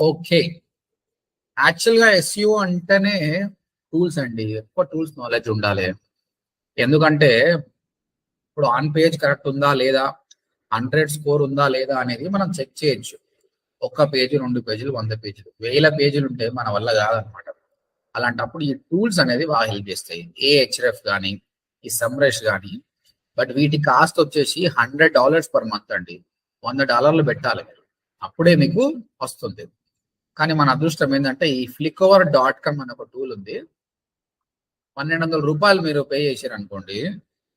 Okay. యాక్చువల్గా SEO అంటేనే tools అండి. ఎక్కువ టూల్స్ నాలెడ్జ్ ఉండాలి. ఎందుకంటే ఇప్పుడు ఆన్ పేజ్ కరెక్ట్ ఉందా లేదా? హండ్రెడ్ స్కోర్ ఉందా లేదా అనేది మనం చెక్ చేయొచ్చు. ఒక్క పేజీ రెండు పేజీలు వంద పేజీలు. వేల పేజీలు ఉంటే మన వల్ల కాదనమాట. అలాంటప్పుడు ఈ టూల్స్ అనేది బాగా హెల్ప్ చేస్తాయి. ఏ హెచ్ఎఫ్ కానీ ఈ సమ్రేష్ కానీ బట్ వీటి కాస్ట్ వచ్చేసి హండ్రెడ్ డాలర్స్ పర్ మంత్ అండి. వంద డాలర్లు పెట్టాలి మీరు. అప్పుడే మీకు వస్తుంది. కానీ మన అదృష్టం ఏంటంటే ఈ ఫ్లికోవర్ డాట్ కామ్ అనే ఒక టూల్ ఉంది. పన్నెండు వందల రూపాయలు మీరు పే చేశారు అనుకోండి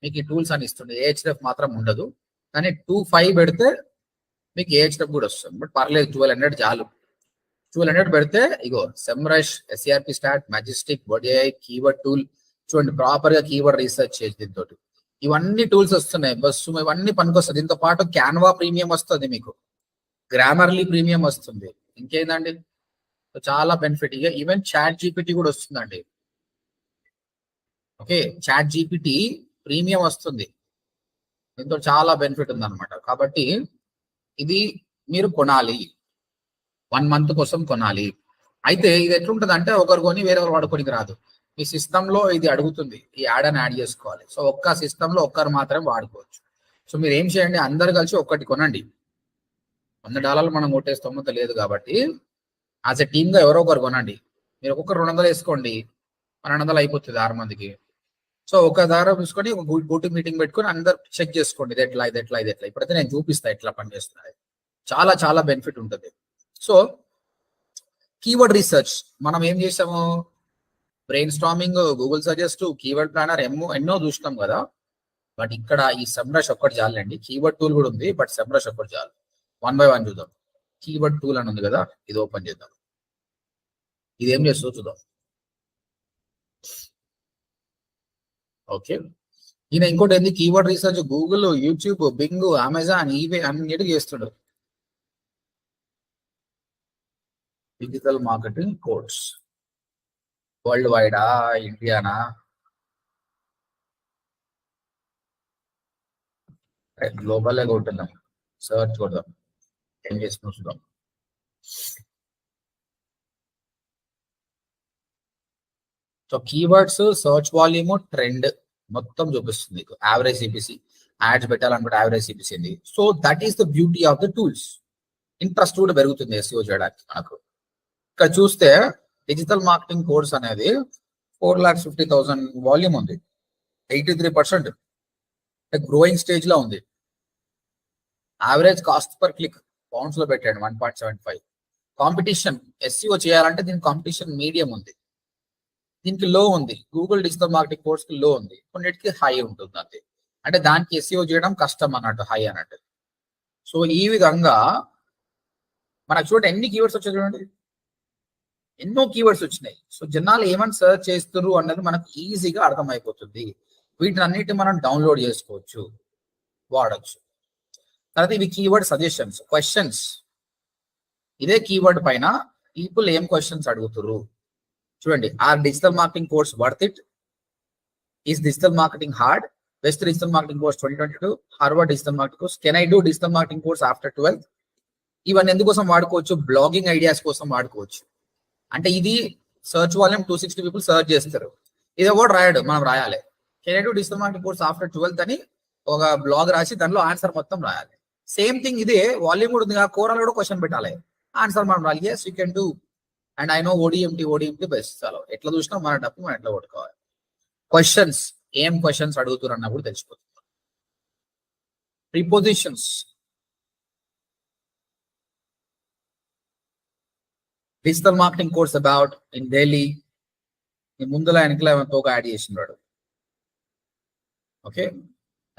మీకు ఈ టూల్స్ అని ఇస్తుంది ఏహెచ్ఎఫ్ మాత్రం ఉండదు. కానీ టూ ఫైవ్ పెడితే మీకు ఏహెచ్ఎఫ్ కూడా వస్తుంది. బట్ పర్లేదు ట్వెల్వ్ హండ్రెడ్ చాలు. ట్వెల్వ్ హండ్రెడ్ పెడితే ఇగో సెమ్రష్ ఎస్ఆర్పి స్టాట్ మెజెస్టిక్ బొడిఐ కీవర్డ్ టూల్ చూడండి ప్రాపర్గా కీవర్డ్ రీసెర్చ్ చేసి దీంతో ఇవన్నీ టూల్స్ వస్తున్నాయి. బస్సు ఇవన్నీ పనికొస్తుంది దీంతో పాటు క్యాన్వా ప్రీమియం వస్తుంది మీకు. గ్రామర్లీ ప్రీమియం వస్తుంది. ఇంకేందండి? చాలా బెనిఫిట్ ఇక ఈవెన్ చాట్ జీపీటీ కూడా వస్తుందండి. ఓకే చాట్ జీపీటీ ప్రీమియం వస్తుంది. దీంతో చాలా బెనిఫిట్ ఉందన్నమాట. కాబట్టి ఇది మీరు కొనాలి. వన్ మంత్ కోసం కొనాలి. అయితే ఇది ఎట్లుంటుంది అంటే ఒకరు కొని వేరే వాడుకోనికి రాదు. మీ సిస్టంలో ఇది అడుగుతుంది. ఈ యాడ్ అని యాడ్ చేసుకోవాలి. సో ఒక్క సిస్టంలో ఒక్కరు మాత్రమే వాడుకోవచ్చు. సో మీరు ఏం చేయండి? అందరు కలిసి ఒక్కటి కొనండి. వంద డాలర్లు మనం కొట్టే స్తోమత లేదు కాబట్టి యాజ్ ఎ టీమ్గా ఎవరో ఒకరు కొనండి. మీరు ఒక్కొక్కరు రెండు వందలు వేసుకోండి. పన్నెండు వందలు అయిపోతుంది ఆరు మందికి. సో ఒక దారం తీసుకొని ఒక గోటు మీటింగ్ పెట్టుకొని అందరు చెక్ చేసుకోండి. ఇది ఎట్లా ఇది ఎట్లా ఇది ఎట్లా. ఇప్పుడైతే నేను చూపిస్తా ఎట్లా పనిచేస్తున్నాయి. చాలా చాలా బెనిఫిట్ ఉంటుంది. సో కీవర్డ్ రీసెర్చ్ మనం ఏం చేసాము brainstorming Google suggest keyword planner ఎన్నో ఎన్నో చూసినాం కదా. బట్ ఇక్కడ ఈ సెమ్రష్ ఒక్కటి చాలండి. కీవర్డ్ టూల్ కూడా ఉంది బట్ సెమ్రష్ ఒక్కటి చాలు. వన్ బై వన్ చూద్దాం. కీవర్డ్ టూల్ అని ఉంది కదా ఇది ఓపెన్ చేద్దాం. ఇది ఏం చేస్తుందో చూద్దాం. ఓకే ఈయన ఇంకోటి ఏంది? Keyword research Google YouTube Bing Amazon eBay అన్నిటి చేస్తుండ్రు డిజిటల్ మార్కెటింగ్ కోర్స్ వరల్డ్ వైడా ఇండియానా గ్లోబల్ ఉంటున్నాం సర్చ్ కొడదాం. ఏం చూద్దాం so keywords search volume trend మొత్తం చూపిస్తుంది యావరేజ్ సిపిసి యాడ్స్ పెట్టాలనుకుంటే యావరేజ్ సిపిసి ఉంది. So that is the beauty of the tools interest కూడా పెరుగుతుంది ఎస్ఈఓ చేయడానికి మనకు ఇక్కడ చూస్తే డిజిటల్ మార్కెటింగ్ కోర్స్ అనేది four lakhs fifty thousand volume ఉంది. ఎయిటీ త్రీ పర్సెంట్ గ్రోయింగ్ స్టేజ్లో ఉంది. యావరేజ్ కాస్ట్ పర్ క్లిక్ పౌండ్స్లో పెట్టాడు one point seven five competition SEO చేయాలంటే దీని కాంపిటీషన్ మీడియం ఉంది. దీనికి లో ఉంది. గూగుల్ డిజిటల్ మార్కెటింగ్ కోర్స్కి లో ఉంది. కొన్నిటికి హై ఉంటుంది అంతే. అంటే దానికి ఎస్సీఓ చేయడం కష్టం అన్నట్టు హై అన్నట్టు. సో ఈ విధంగా మనకు చూడండి ఎన్ని కీవర్డ్స్ వచ్చాయి చూడండి? ఎన్నో కీవర్డ్స్ వచ్చినాయి. సో జనాలు ఏమని సర్చ్ చేస్తున్నారు అన్నది మనకు ఈజీగా అర్థమైపోతుంది. వీటిని అన్నిటి మనం డౌన్లోడ్ చేసుకోవచ్చు వాడచ్చు. తర్వాత ఇవి కీవర్డ్ సజెషన్స్ క్వశ్చన్స్ ఇదే కీవర్డ్ పైన పీపుల్ ఏం క్వశ్చన్స్ అడుగుతున్నారు చూడండి or digital marketing course worth it is digital marketing hard best digital marketing course twenty twenty two Harvard digital marketing course can I do digital marketing course after twelfth ఇవన్నీ ఎందుకోసం వాడుకోవచ్చు? Blogging ideas కోసం వాడుకోవచ్చు. అంటే ఇది search volume two sixty people search చేస్తారు. ఇది కూడా రాయడు? మనం రాయాలి. Can I do digital marketing course after twelfth అని ఒక బ్లాగ్ రాసి దానిలో ఆన్సర్ మొత్తం రాయాలి. సేమ్ థింగ్ ఇదే వాల్యూమ్ కూడా ఉంది కూరలో కూడా క్వశ్చన్ పెట్టాలి. ఆన్సర్ మనం రాలి yes you can do and I know ODMT ODMT best చాలా. ఎట్లా చూసినా మన డబ్బు మనం ఎట్లా కొట్టుకోవాలి? క్వశ్చన్స్ ఏం క్వశ్చన్స్ అడుగుతున్నారు అన్నప్పుడు తెలిసిపోతుంది. Prepositions digital marketing course about in Delhi ఈ ముందులో వెనకలో తోక యాడ్ చేసినాడు ఓకే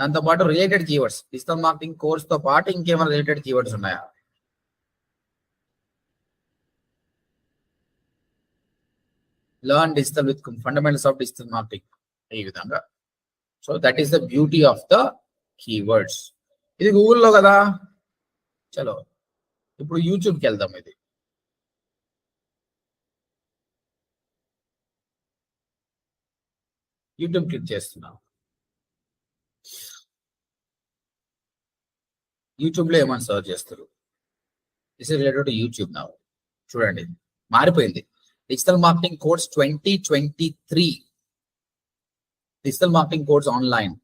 దాంతో పాటు రిలేటెడ్ కీవర్డ్స్ డిజిటల్ మార్కెటింగ్ కోర్స్తో పాటు ఇంకేమైనా రిలేటెడ్ కీవర్డ్స్ ఉన్నాయా? Learn digital with fundamentals of digital marketing ఈ విధంగా. So that is the beauty of the keywords ఇది గూగుల్లో కదా? చలో ఇప్పుడు యూట్యూబ్కి వెళ్దాం ఇది. యూట్యూబ్ క్లిక్ చేస్తున్నాం. యూట్యూబ్లో ఏమైనా సర్చ్ చేస్తారు. ఇస్ రిలేటెడ్ టు యూట్యూబ్ నా చూడండి. మారిపోయింది. Digital marketing course twenty twenty three digital marketing course online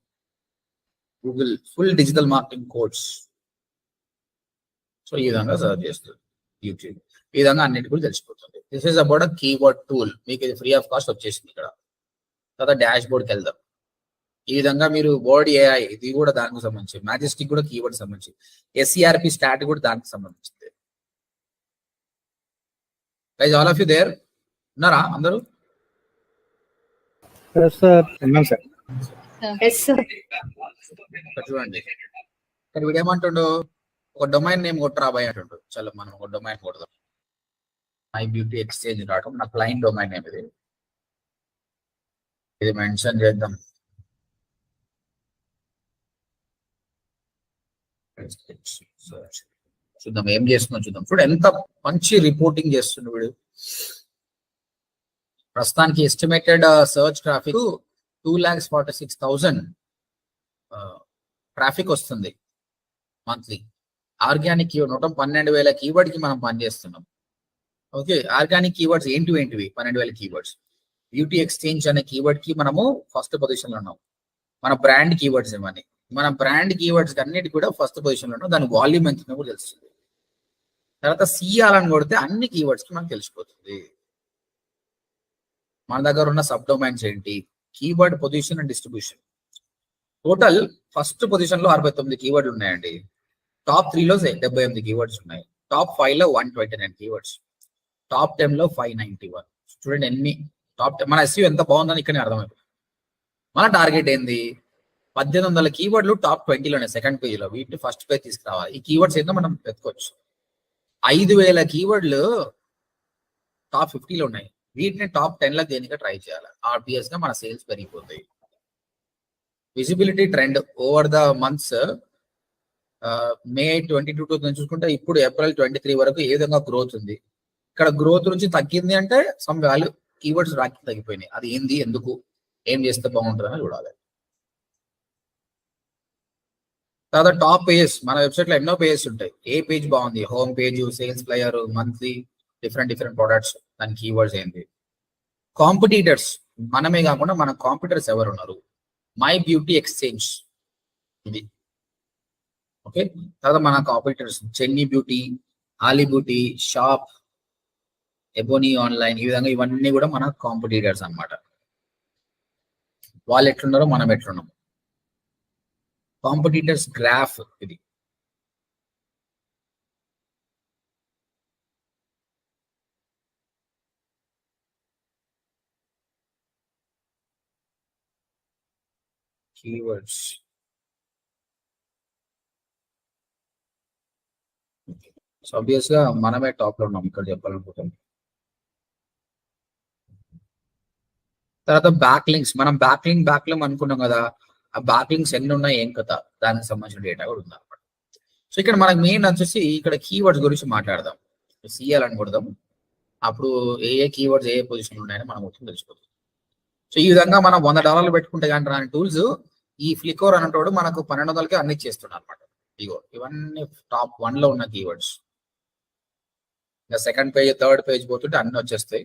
Google full digital marketing course so ఈ విధంగా సర్చ్ చేస్తుంది యూట్యూబ్ ఈ విధంగా అన్నిటి కూడా తెలిసిపోతుంది. This is about a keyword tool మీకు ఇది ఫ్రీ ఆఫ్ కాస్ట్ వచ్చేసింది ఇక్కడ. తర్వాత డాష్ బోర్డ్కి వెళ్దాం. ఈ విధంగా మీరు వర్డ్ ఏఐ ఇది కూడా దానికి సంబంధించి మ్యాజెస్టిక్ కూడా కీవర్డ్ సంబంధించి ఎస్సీఆర్పి స్టాట్ కూడా దానికి సంబంధించింది. Guys all of you there ఉన్నారా అందరూ? చూడండి. ఇక్కడ వీడు ఏమంటుండు? ఒక డొమైన్ నేమ్ కొట్టరా బాయ్ అంటుండు. చలో మనం ఒక డొమైన్ కొడదాం. మై బ్యూటీ ఎక్స్చేంజ్ డాట్ నా క్లయింట్ డొమైన్ నేమ్ ఇది. ఇది మెన్షన్ చేద్దాం. చూద్దాం ఏం చేస్తుందో చూద్దాం. చూడు ఎంత మంచి రిపోర్టింగ్ చేస్తుండు వీడు. ప్రస్తుతానికి estimated search traffic two lakhs forty six thousand traffic వస్తుంది మంత్లీ ఆర్గానిక్ కీవర్డ్ నూట పన్నెండు వేల కీవర్డ్కి మనం పనిచేస్తున్నాం ఓకే ఆర్గానిక్ కీవర్డ్స్ ఏంటి ఏంటివి పన్నెండు వేల కీవర్డ్స్ బ్యూటీ ఎక్స్చేంజ్ అనే కీవర్డ్కి మనము ఫస్ట్ పొజిషన్లో ఉన్నాం. మన బ్రాండ్ కీవర్డ్స్ ఇవన్నీ మన బ్రాండ్ కీవర్డ్స్ అన్నిటి కూడా ఫస్ట్ పొజిషన్లో దాని వాల్యూమ్ ఎంత కూడా తెలుస్తుంది. తర్వాత సిఆర్ అని కొడితే అన్ని కీవర్డ్స్కి మనకు తెలిసిపోతుంది. మన దగ్గర ఉన్న సబ్ డొమైన్స్ ఏంటి? Keyword position and distribution total first పొజిషన్లో అరవై తొమ్మిది కీవర్డ్లు ఉన్నాయండి. టాప్ త్రీలో డెబ్బై ఎనిమిది కీవర్డ్స్ ఉన్నాయి. టాప్ ఫైవ్లో one twenty nine keywords top టెన్లో ఫైవ్ నైన్టీ వన్ స్టూడెంట్ ఎన్ని టాప్ టెన్ మన ఎస్యూ ఎంత బాగుందని ఇక్కడ అర్థమైపోయింది మన టార్గెట్ ఏంది? పద్దెనిమిది వందల కీవర్డ్లు టాప్ ట్వంటీలోనే సెకండ్ పేజీలో వీటిని ఫస్ట్ పేజ్ తీసుకురావాలి. ఈ కీవర్డ్స్ ఏంటో మనం వెతుకోవచ్చు ఐదు వేల కీవర్డ్లు టాప్ ఫిఫ్టీలో ఉన్నాయి. వీటిని టాప్ టెన్లో దేనిగా ట్రై చేయాలి. ఆర్పిఎస్గా మన సేల్స్ పెరిగిపోతాయి visibility trend over the months May twenty two to చూసుకుంటే ఇప్పుడు ఏప్రిల్ ట్వంటీ త్రీ వరకు ఏ విధంగా గ్రోత్ ఉంది? ఇక్కడ గ్రోత్ నుంచి తగ్గింది అంటే సమ్ వాల్యూ కీవర్డ్స్ రాకి తగ్గిపోయినాయి. అది ఏంది? ఎందుకు? ఏం చేస్తే బాగుంటుందని చూడాలి. తర్వాత టాప్ పేజెస్ మన వెబ్సైట్లో ఎన్నో పేజెస్ ఉంటాయి. ఏ పేజ్ బాగుంది? Home page sales player monthly different different products దాని కీవర్డ్స్ ఏంటి? కాంపిటీటర్స్ మనమే కాకుండా మన కాంపిటీటర్స్ ఎవరు ఉన్నారు మై బ్యూటీ ఎక్స్చేంజ్. ఇది. ఓకే? తర్వాత మన కాంపిటీటర్స్ చెన్నీ బ్యూటీ ఆలీ బ్యూటీ షాప్ ఎబోనీ ఆన్లైన్ ఈ విధంగా ఇవన్నీ కూడా మన కాంపిటీటర్స్ అన్నమాట. వాళ్ళు ఎట్లున్నారో మనం ఎట్లున్నాం కాంపిటీటర్స్ గ్రాఫ్ ఇది. కీవర్డ్స్ సో అబ్వియస్గా మనమే టాప్లో ఉన్నాం ఇక్కడ చెప్పాలనుకుంటున్నాం. తర్వాత బ్యాక్ లింక్స్ మనం బ్యాక్ లింక్ బ్యాక్ లింక్ అనుకున్నాం కదా ఆ బ్యాక్ లింక్స్ ఎన్ని ఉన్నాయి ఏం కథ దానికి సంబంధించిన డేటా కూడా ఉంది అనమాట సో ఇక్కడ మనకు మెయిన్ వచ్చేసి ఇక్కడ కీవర్డ్స్ గురించి మాట్లాడదాం. సిఎల్ అని కొడదాం. అప్పుడు ఏ ఏ కీవర్డ్స్ ఏ ఏ పొజిషన్ ఉన్నాయని మనం మొత్తం తెలుసుకోవచ్చు సో ఈ విధంగా మనం వంద డాలర్లు పెట్టుకుంటే కానీ రాని టూల్స్ ఈ ఫ్లికోర్ అనేటోడు మనకు పన్నెండు వందలకి అన్ని చేస్తున్నాడు అనమాట ఇగో ఇవన్నీ టాప్ వన్లో ఉన్న కీవర్డ్స్ ఇంకా సెకండ్ పేజ్ థర్డ్ పేజ్ పోతుంటే అన్ని వచ్చేస్తాయి.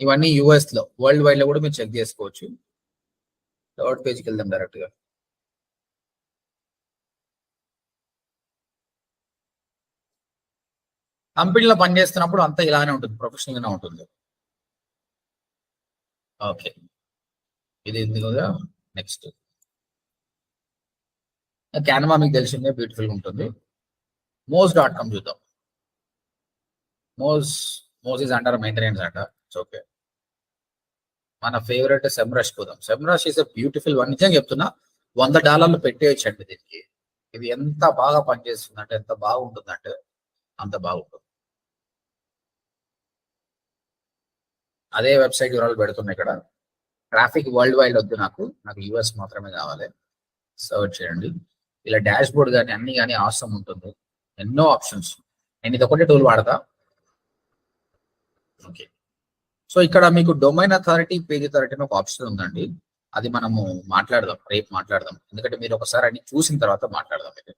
ఇవన్నీ యుఎస్లో వరల్డ్ వైడ్లో కూడా మీరు చెక్ చేసుకోవచ్చు. థర్డ్ పేజ్కి వెళ్దాం డైరెక్ట్గా. కంపెనీలో పనిచేస్తున్నప్పుడు అంతా ఇలానే ఉంటుంది ప్రొఫెషనల్ గానే ఉంటుంది. ఓకే ఇది ఉంది కదా నెక్స్ట్ క్యాన్వా మీకు తెలిసిందే బ్యూటిఫుల్ ఉంటుంది. మోస్ డాట్ కామ్ చూద్దాం. Moz Moz is under maintenance అంట ఓకే మన ఫేవరెట్ సెమ్రాష్ పోదాం Semrush is a beautiful one నిజంగా చెప్తున్నా వంద డాలర్లు పెట్టేయచ్చండి దీనికి. ఇది ఎంత బాగా పనిచేస్తుంది అంటే ఎంత బాగుంటుందంటే అంత బాగుంటుంది. అదే వెబ్సైట్ వివరాలు పెడుతున్నా ఇక్కడ. ట్రాఫిక్ వరల్డ్ వైడ్ వద్దు నాకు. నాకు యుఎస్ మాత్రమే కావాలి. సర్చ్ చేయండి. ఇలా డాష్ బోర్డ్ కానీ అన్ని కానీ ఆసం ఉంటుంది. ఎన్నో ఆప్షన్స్ నేను ఇది ఒకటే టూల్ వాడతా. ఓకే సో ఇక్కడ మీకు డొమైన్ అథారిటీ పేజ్ అథారిటీ అని ఒక ఆప్షన్ ఉందండి. అది మనము మాట్లాడదాం రేపు మాట్లాడదాం. ఎందుకంటే మీరు ఒకసారి అన్ని చూసిన తర్వాత మాట్లాడదాం ఇది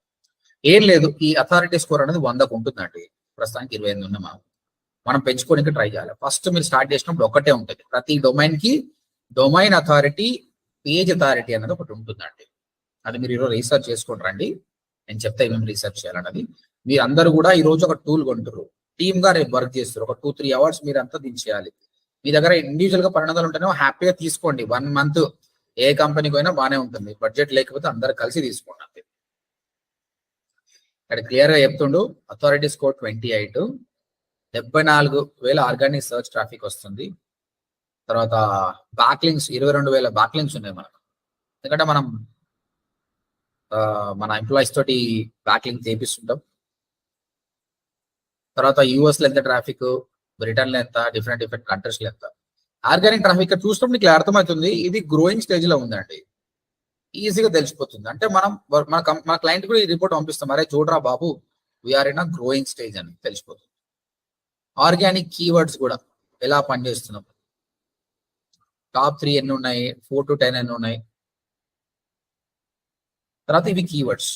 ఏం లేదు ఈ అథారిటీ స్కోర్ అనేది వందకు ఉంటుందండి. ప్రస్తుతానికి ఇరవై ఎనిమిది ఉన్నాం మనం మనం పెంచుకోనికి ట్రై చేయాలి. ఫస్ట్ మీరు స్టార్ట్ చేసినప్పుడు ఒకటే ఉంటుంది. ప్రతి డొమైన్కి డొమైన్ అథారిటీ పేజ్ అథారిటీ అనేది ఒకటి ఉంటుందండి. అది మీరు ఈరోజు రీసెర్చ్ చేసుకుని రండి. నేను చెప్తా ఏమేమి రీసెర్చ్ చేయాలన్నది. మీరు అందరూ కూడా ఈ రోజు ఒక టూల్ కొంటారు టీమ్గా రేపు వర్క్ చేస్తారు ఒక టూ త్రీ అవర్స్ మీరు అంతా దీన్ని చేయాలి. మీ దగ్గర ఇండివిజువల్గా పరిణామాలు ఉంటేనే హ్యాపీగా తీసుకోండి. వన్ మంత్ ఏ కంపెనీకి అయినా బాగానే ఉంటుంది. బడ్జెట్ లేకపోతే అందరు కలిసి తీసుకోండి అంతే. ఇక్కడ క్లియర్గా చెప్తుండు అథారిటీ స్కోర్ ట్వంటీ ఎయిట్ డెబ్బై నాలుగు వేల ఆర్గానిక్ సర్చ్ ట్రాఫిక్ వస్తుంది. తర్వాత బ్యాక్లింగ్స్ ఇరవై రెండు వేల బ్యాక్లింగ్స్ ఉన్నాయి మనకు. ఎందుకంటే మనం మన ఎంప్లాయీస్ తోటి బ్యాక్లింగ్ చేపిస్తుంటాం. తర్వాత యూఎస్లో ఎంత ట్రాఫిక్ బ్రిటన్లో ఎంత డిఫరెంట్ డిఫరెంట్ కంట్రీస్లో ఎంత ఆర్గానిక్ ట్రాఫిక్ చూసినప్పుడు నీకు అర్థమవుతుంది ఇది గ్రోయింగ్ స్టేజ్లో ఉందండి. ఈజీగా తెలిసిపోతుంది. అంటే మనం మన మన క్లయింట్ కూడా ఈ రిపోర్ట్ పంపిస్తాం. అరే చూడరా బాబు we're in a growing stage అని తెలిసిపోతుంది. ఆర్గానిక్ కీవర్డ్స్ కూడా ఎలా పనిచేస్తున్నాం? టాప్ త్రీ ఎన్ని ఉన్నాయి? ఫోర్ టు టెన్ ఎన్ని ఉన్నాయి? తర్వాత ఇవి కీవర్డ్స్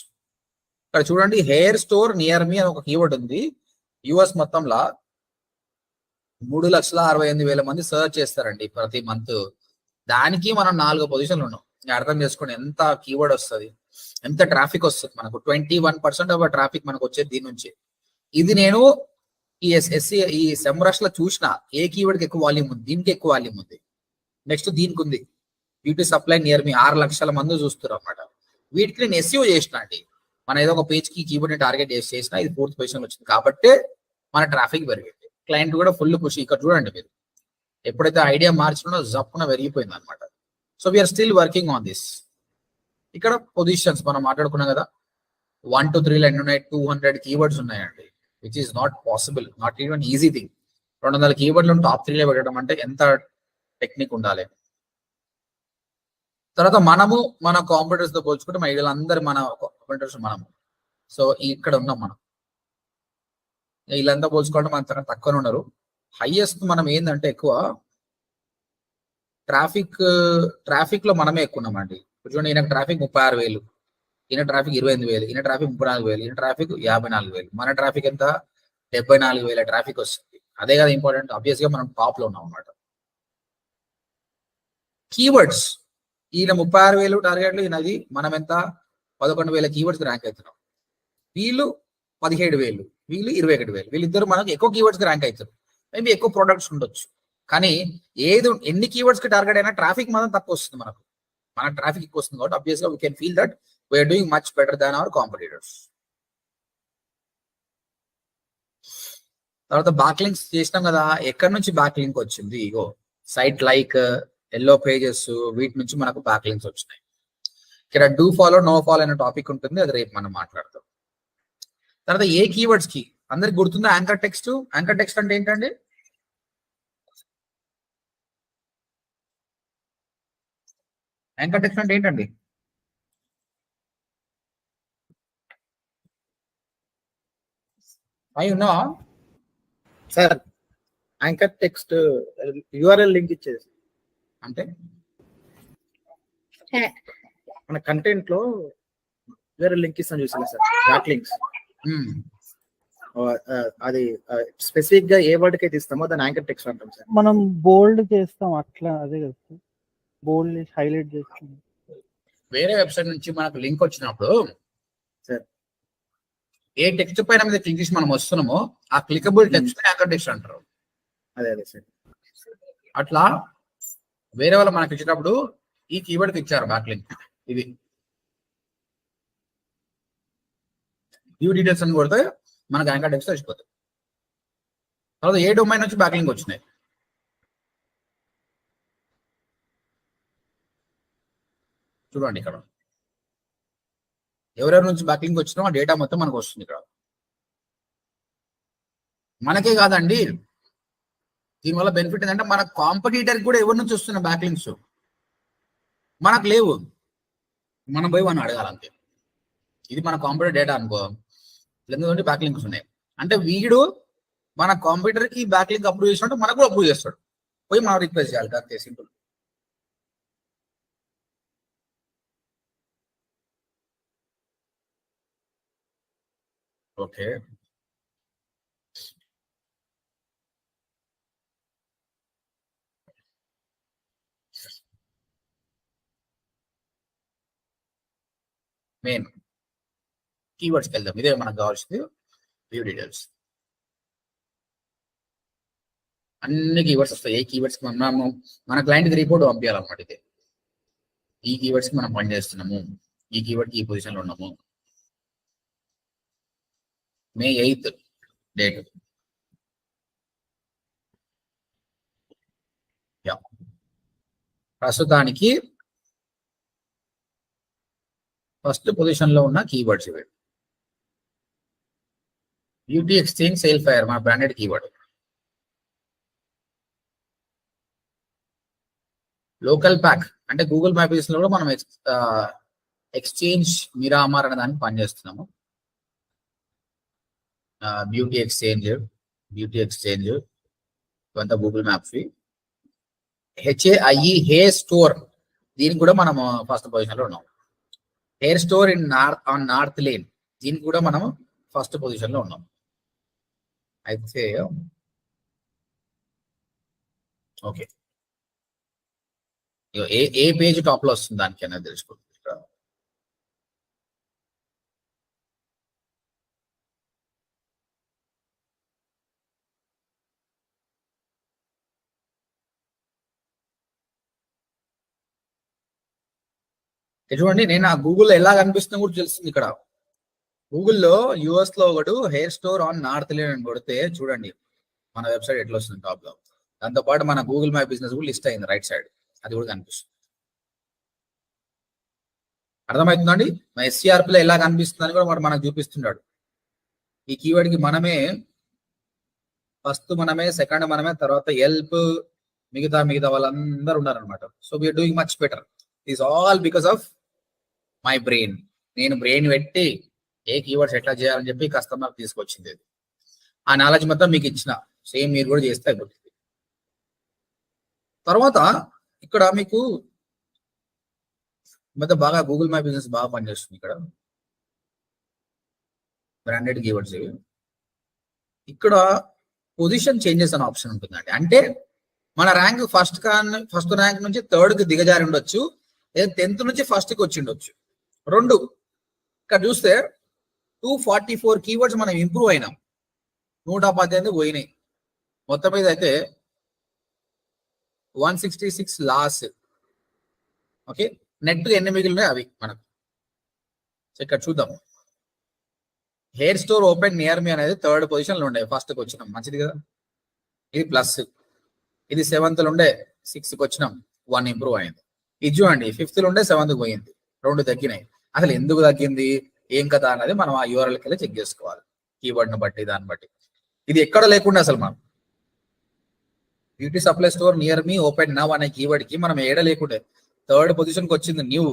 ఇక్కడ చూడండి హెయిర్ స్టోర్ నియర్ మీ అని ఒక కీవర్డ్ ఉంది. యుఎస్ మొత్తంలో మూడు లక్షల అరవై ఎనిమిది వేల మంది సర్చ్ చేస్తారండి ప్రతి మంత్ దానికి మనం నాలుగు పొజిషన్లు ఉన్నాం. అర్థం చేసుకోండి ఎంత కీవర్డ్ వస్తుంది ఎంత ట్రాఫిక్ వస్తుంది మనకు. Twenty one percent of traffic మనకు వచ్చేది దీని నుంచి. ఇది నేను ఈ ఎస్ఎస్సి ఈ సెమ్రష్లో చూసిన ఏ కీవర్డ్కి ఎక్కువ వాల్యూమ్ ఉంది దీనికి ఎక్కువ వాల్యూమ్ ఉంది. నెక్స్ట్ దీనికి ఉంది. బ్యూటీ సప్లై నియర్ మీ ఆరు లక్షల మంది చూస్తారు అన్నమాట. వీటికి నేను ఎస్సీఓ చేసిన అండి. మన ఏదో ఒక పేజ్కి కీబోర్డ్ని టార్గెట్ చేసి చేసిన ఇది ఫోర్త్ పొజిషన్ వచ్చింది. కాబట్టి మన ట్రాఫిక్ పెరిగింది. క్లయింట్ కూడా ఫుల్ ఖుషి ఇక్కడ చూడండి మీరు. ఎప్పుడైతే ఐడియా మార్చినో జప్పున పెరిగిపోయింది అనమాట so we're still working on this ఇక్కడ పొజిషన్స్ మనం మాట్లాడుకున్నాం కదా. వన్ టు త్రీ ఎన్ని ఉన్నాయి. టూ హండ్రెడ్ కీవర్డ్స్ ఉన్నాయండి. Which is not possible not even easy thing రెండు వందల కీవర్డ్లను టాప్ త్రీలో పెట్టడం అంటే ఎంత టెక్నిక్ ఉండాలి? తర్వాత మనము మన కాంపిటర్స్తో పోల్చుకుంటే మన వీళ్ళందరూ మన కాంపిటర్స్ మనము. సో ఇక్కడ ఉన్నాం మనం. వీళ్ళంతా పోల్చుకోవడం మన తక్కువ ఉన్నారు. హైయెస్ట్ మనం ఏంటంటే ఎక్కువ ట్రాఫిక్ ట్రాఫిక్లో మనమే ఎక్కువ ఉన్నామండి చూడండి ఈయన ట్రాఫిక్ ముప్పై ఆరు వేలు ఈయన ట్రాఫిక్ ఇరవై ఎనిమిది వేలు ఈయన ట్రాఫిక్ ముప్పై నాలుగు వేలు ఈయన ట్రాఫిక్ యాభై నాలుగు వేలు. మన ట్రాఫిక్ ఎంత? డెబ్బై నాలుగు వేల ట్రాఫిక్ వస్తుంది. అదే కదా ఇంపార్టెంట్ ఆబ్వియస్గా మనం టాప్లో ఉన్నాం అన్నమాట. కీవర్డ్స్ ఈయన ముప్పై ఆరు వేలు టార్గెట్లు ఈయనది మనం ఎంత? పదకొండు వేల కీవర్డ్స్ ర్యాంక్ అవుతున్నాం. వీళ్ళు పదిహేడు వేలు వీళ్ళు ఇరవై ఒకటి వేలు. వీళ్ళిద్దరు మనకు ఎక్కువ కీవర్డ్స్ ర్యాంక్ అవుతారు. మేబీ ఎక్కువ ప్రొడక్ట్స్ ఉండొచ్చు. కానీ ఏది ఎన్ని కీవర్డ్స్కి టార్గెట్ అయినా ట్రాఫిక్ మాత్రం తక్కువ వస్తుంది మనకు. మన ట్రాఫిక్ ఎక్కువ వస్తుంది కాబట్టి అబ్వియస్గా we can feel that we're doing much better than our competitors తర్వాత బ్యాక్ లింక్స్ చేసినాం కదా ఎక్కడి నుంచి బ్యాక్ లింక్ వచ్చింది? ఇగో సైట్ లైక్ ఎల్లో పేజెస్ వీటి నుంచి మనకు బ్యాక్ లింక్స్ వచ్చినాయి. ఇక్కడ డూ ఫాలో నో ఫాలో అనే టాపిక్ ఉంటుంది అది రేపు మనం మాట్లాడదాం. తర్వాత ఏ కీవర్డ్స్కి అందరికి గుర్తుందా యాంకర్ టెక్స్ట్ యాంకర్ టెక్స్ట్ అంటే ఏంటండి? యాంకర్ టెక్స్ట్ అంటే ఏంటండి? అయి ఉన్నావా? Sir anchor text URL link ఇచ్చేది అంటే? మన కంటెంట్లో వేరే లింక్ ఇస్తాను చూసాను సార్ బ్యాక్ లింక్స్. అది స్పెసిఫిక్గా ఏ వర్డ్ అయితే ఇస్తామో దాని యాంకర్ టెక్స్ట్ అంటాం సార్. మనం బోల్డ్ చేస్తాం అట్లా అదే కదా బోల్డ్ హైలైట్ చేస్తాం. వేరే వెబ్సైట్ నుంచి మనకు లింక్ వచ్చినప్పుడు సార్. ఏ టెక్స్ట్ పైన మీద క్లిక్ చేసి మనం వస్తున్నామో ఆ క్లికబుల్ టెక్స్ట్ యాంకర్ టెక్స్ట్ అంటారు. అదే అదే సార్. అట్లా వేరే వాళ్ళు మనకి ఇచ్చినప్పుడు ఈ కీవర్డ్ ఇచ్చారు బ్యాక్ లింక్ ఇది. వ్యూ డీటెయిల్స్ అని కొడితే మనకు యాంకర్ టెక్స్ట్ వచ్చిపోతుంది తర్వాత ఏ డొమైన్ నుంచి బ్యాక్లింక్ వచ్చినాయి చూడండి ఇక్కడ. ఎవరెవరి నుంచి బ్యాక్లింక్ వచ్చినా ఆ డేటా మొత్తం మనకు వస్తుంది ఇక్కడ. మనకే కాదండి దీనివల్ల బెనిఫిట్ ఏంటంటే మన కాంపిటీటర్ కూడా ఎవరి నుంచి వస్తున్న బ్యాక్లింక్స్ మనకు లేవు. మనం పోయి వాడిని అడగాలి అంతే ఇది మన కాంపిటీటర్ డేటా అనుకో. ఎందుకంటే బ్యాక్ లింక్స్ ఉన్నాయి. అంటే వీడు మన కంప్యూటర్కి బ్యాక్ లింక్ అప్రూవ్ చేస్తుంటే మనకు అప్రూవ్ చేస్తాడు. పోయి మనం రిక్వెస్ట్ చేయాలి. అంతే సింపుల్ ఓకే మెయిన్ కీవర్డ్స్కి వెళ్దాం. ఇదే మనకు కావాల్సింది వ్యూ డీటెయిల్స్ అన్ని కీవర్డ్స్ వస్తాయి. ఏ కీవర్డ్స్ మనం మన క్లయింట్కి రిపోర్ట్ పంపించాలన్నమాట ఇది. ఈ కీవర్డ్స్కి మనం పనిచేస్తున్నాము ఈ కీవర్డ్కి ఈ పొజిషన్లో ఉన్నాము. మే ఎయిత్ డేట్ యా ప్రస్తుతానికి ఫస్ట్ పొజిషన్లో ఉన్న కీవర్డ్స్ ఇవి. బ్యూటీ ఎక్స్చేంజ్ సేల్ ఫైర్ మన బ్రాండెడ్ కీవర్డ్ లోకల్ ప్యాక్ అంటే గూగుల్ మ్యాప్లో కూడా మనం ఎక్స్చేంజ్ మిరామార్ అనే దానికి పనిచేస్తున్నాము బ్యూటీ ఎక్స్చేంజ్ బ్యూటీ ఎక్స్చేంజ్ ఇవంతా Google maps HAIE hair store దీనికి కూడా మనం ఫస్ట్ పొజిషన్లో ఉన్నాం hair store in north on north lane దీనికి కూడా మనం ఫస్ట్ పొజిషన్లో ఉన్నాం అయితే ఓకే ఏ ఏ పేజ్ టాప్లో వస్తుంది దానికి అనేది తెలుసుకోండి ఇక్కడ. చూడండి నేను ఆ గూగుల్ ఎలా కనిపిస్తుందో కూడా తెలుస్తుంది ఇక్కడ. గూగుల్లో యుఎస్లో ఒకడు hair store on north lane అని కొడితే చూడండి మన వెబ్సైట్ ఎట్లా వస్తుంది టాప్లో. దాంతో పాటు మన గూగుల్ మ్యాప్ బిజినెస్ కూడా లిస్ట్ అయింది రైట్ సైడ్. అది కూడా కనిపిస్తుంది. అర్థమవుతుందండి? మన లో ఎలా కనిపిస్తుందని కూడా వాడు మనకు చూపిస్తున్నాడు ఈ కీవర్డ్కి మనమే ఫస్ట్ మనమే సెకండ్ మనమే తర్వాత హెల్ప్ మిగతా మిగతా వాళ్ళందరూ ఉన్నారనమాట so we're doing much better. Is all because of my brain. నేను బ్రెయిన్ పెట్టి ఏ కీవర్డ్స్ ఎట్లా చేయాలని చెప్పి కస్టమర్ తీసుకొచ్చింది అది. ఆ నాలెడ్జ్ మొత్తం మీకు ఇచ్చిన. సేమ్ మీరు కూడా చేస్తే అయిపోతుంది. తర్వాత ఇక్కడ మీకు మొత్తం బాగా గూగుల్ మై బిజినెస్ బాగా పనిచేస్తుంది ఇక్కడ. బ్రాండెడ్ కీవర్డ్స్ ఇవి. ఇక్కడ పొజిషన్ చేంజెస్ అనే ఆప్షన్ ఉంటుందండి. అంటే మన ర్యాంక్ ఫస్ట్ కాన్ ఫస్ట్ ర్యాంక్ నుంచి థర్డ్కి దిగజారి ఉండొచ్చు. లేదా టెన్త్ నుంచి ఫస్ట్కి వచ్చి ఉండొచ్చు. రెండు. ఇక్కడ చూస్తే టూ ఫార్టీ ఫోర్ కీవర్డ్స్ మనం ఇంప్రూవ్ అయినాం. నూట పద్దెనిమిది పోయినాయి. మొత్తం మీద అయితే one sixty six loss okay net ఎన్ని మిగిలినాయి? అవి మనకు. ఇక్కడ చూద్దాం. Hair store open near me అనేది థర్డ్ పొజిషన్లో ఉండే. ఫస్ట్కి వచ్చినాం. మంచిది కదా? ఇది ప్లస్ ఇది సెవెంత్లో ఉండే. సిక్స్కి వచ్చినాం. వన్ ఇంప్రూవ్ అయింది. ఇది చూడండి. ఫిఫ్త్లో ఉండే సెవెంత్ పోయింది. రెండు తగ్గినాయి. అసలు ఎందుకు తగ్గింది? ఏం కదా అనేది మనం ఆ యూఆర్ఎల్కి వెళ్ళి చెక్ చేసుకోవాలి. కీవర్డ్ని బట్టి దాన్ని బట్టి. ఇది ఎక్కడ లేకుండా అసలు మనం. Beauty supply store near me open now అనే కీవర్డ్కి మనం ఏడ లేకుండే. థర్డ్ పొజిషన్కి వచ్చింది న్యూ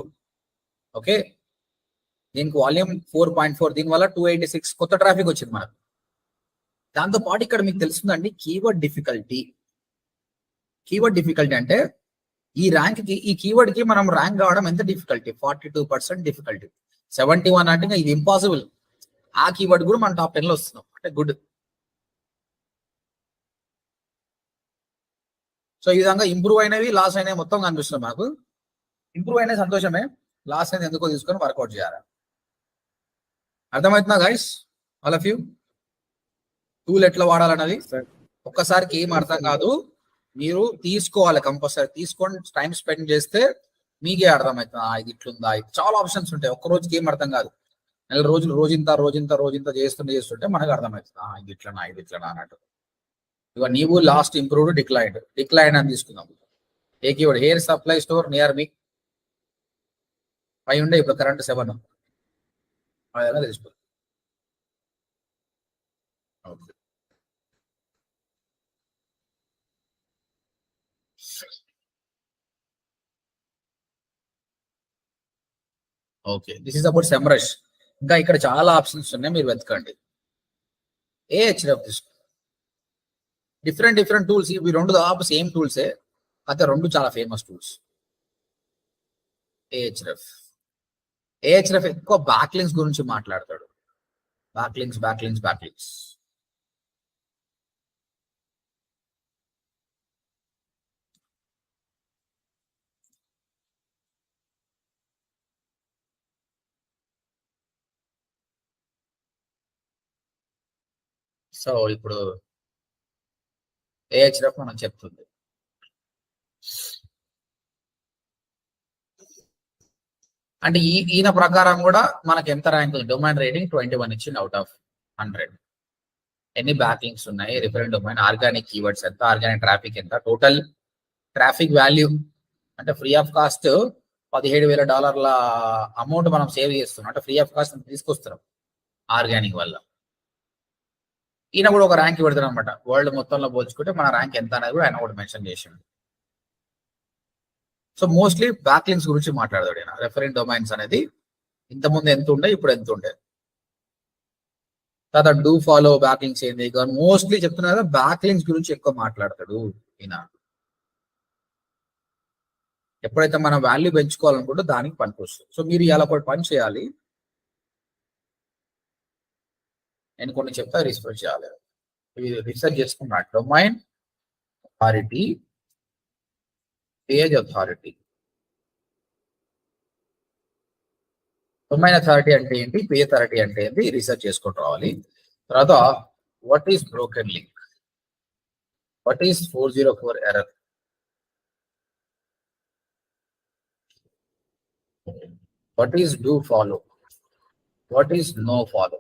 ఓకే దీనికి వాల్యూమ్ ఫోర్ పాయింట్ ఫోర్ దీని వల్ల టూ ఎయిటీ సిక్స్ కొత్త ట్రాఫిక్ వచ్చింది మనకు. దాంతో పాటు ఇక్కడ మీకు తెలుస్తుందండి కీవర్డ్ డిఫికల్టీ కీవర్డ్ డిఫికల్టీ అంటే ఈ ర్యాంక్కి ఈ కీవర్డ్కి మనం ర్యాంక్ కావడం ఎంత difficulty forty two percent difficulty seventy one అంటే ఇది ఇంపాసిబుల్ ఆ కీవర్డ్ కూడా మన టాప్ టెన్లో వస్తున్నాం అంటే గుడ్ సో ఈ విధంగా ఇంప్రూవ్ అయినవి లాస్ అయినవి మొత్తం కనిపిస్తుంది మనకు ఇంప్రూవ్ అయిన సంతోషమే. లాస్ అనేది ఎందుకో తీసుకొని వర్కౌట్ చేయాలి. అర్థమవుతుందా guys all of you tool ఎట్లా వాడాలన్నది. ఒక్కసారికి ఏం అర్థం కాదు. మీరు తీసుకోవాలి కంపల్సరీ. తీసుకొని టైం స్పెండ్ చేస్తే మీకే అర్థమవుతుంది ఆ, ఇది ఇట్లుందా ఇది. చాలా ఆప్షన్స్ ఉంటాయి. ఒక్క రోజుకి ఏం అర్థం కాదు. నెల రోజులు రోజింత రోజంత రోజింత చేస్తుంటే చేస్తుంటే మనకు అర్థమవుతుంది. ఆ, ఇది ఇట్లనా ఇది ఇట్లనా అన్నట్టు. ఇక నీవు లాస్ట్ ఇంప్రూవ్డ్ డిక్లైన్ డిక్లైన్ అని తీసుకుందాం. ఏ keyword hair supply store near me పై ఉండే ఇప్పుడు కరెంట్ సెవెన్ అదేలా తెలుసుకో okay okay this is about Semrush ఇంకా ఇక్కడ చాలా ఆప్షన్స్ ఉన్నాయి మీరు వెతకండి. ఏ హెచ్ఎఫ్ తీసుకో డిఫరెంట్ డిఫరెంట్ టూల్స్ ఇవి రెండు దాదాపు సేమ్ టూల్సే అయితే రెండు చాలా ఫేమస్ టూల్స్ ఏహెచ్ఎఫ్ ఏహెచ్ఎఫ్ ఎక్కువ బ్యాక్లింగ్స్ గురించి మాట్లాడతాడు. బ్యాక్లింగ్స్ బ్యాక్లింగ్స్ బ్యాక్లింగ్స్ సో ఇప్పుడు ఏహెచ్ఎఫ్ మనం చెప్తుంది. అంటే ఈ ఈయన ప్రకారం కూడా మనకి ఎంత ర్యాంక్? ఉంది డొమైన్ రేటింగ్ ట్వంటీ వన్ ఇచ్చింది అవుట్ ఆఫ్ హండ్రెడ్ ఎన్ని బ్యాకింగ్స్ ఉన్నాయి? రిఫరెంట్ డొమైన్ ఆర్గానిక్ కీవర్డ్స్ ఎంత? ఆర్గానిక్ ట్రాఫిక్ ఎంత? టోటల్ ట్రాఫిక్ వాల్యూ అంటే ఫ్రీ ఆఫ్ కాస్ట్ పదిహేడు వేల డాలర్ల అమౌంట్ మనం సేవ్ చేస్తున్నాం. అంటే ఫ్రీ ఆఫ్ కాస్ట్ తీసుకొస్తున్నాం. ఆర్గానిక్ వల్ల. ఈయన కూడా ఒక ర్యాంక్ పెడతాడు అనమాట వరల్డ్ మొత్తంలో పోల్చుకుంటే మన ర్యాంక్ ఎంత అనేది కూడా ఆయన కూడా మెన్షన్ చేసిండు. సో మోస్ట్లీ బ్యాక్లింగ్స్ గురించి మాట్లాడతాడు ఆయన రెఫరెంట్ డొమైన్స్ అనేది ఇంతకుముందు ఎంత ఉండే ఇప్పుడు ఎంత ఉండే. తర్వాత డూ ఫాలో బ్యాక్లింగ్స్ ఏంది? మోస్ట్లీ చెప్తున్నా కదా బ్యాక్లింక్స్ గురించి ఎక్కువ మాట్లాడతాడు ఈయన. ఎప్పుడైతే మనం వాల్యూ పెంచుకోవాలనుకుంటే దానికి పనికొస్తుంది. సో మీరు ఇలా ఒకటి పని చేయాలి. నేను కొన్ని చెప్తా రీసెర్చ్ చేయాలి. రీసెర్చ్ చేసుకున్నా domain authority page authority domain authority అంటే ఏంటి? పేజ్ అథారిటీ అంటే ఏంటి? రీసెర్చ్ చేసుకుంటూ రావాలి. తర్వాత what is broken link what is four zero four error what is do follow? What is no follow?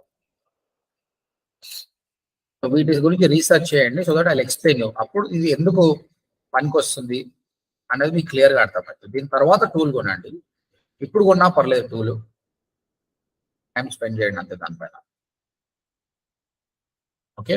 వీటి గురించి రీసెర్చ్ చేయండి సో దట్ ఐ ఎక్స్ప్లెయిన్ అప్పుడు ఇది ఎందుకు పనికి వస్తుంది అనేది మీకు క్లియర్గా అర్థమవుతుంది. దీని తర్వాత టూల్ కొనండి. ఇప్పుడు కొన్నా పర్లేదు టూల్ టైం స్పెండ్ చేయండి అంతే దానిపైన. ఓకే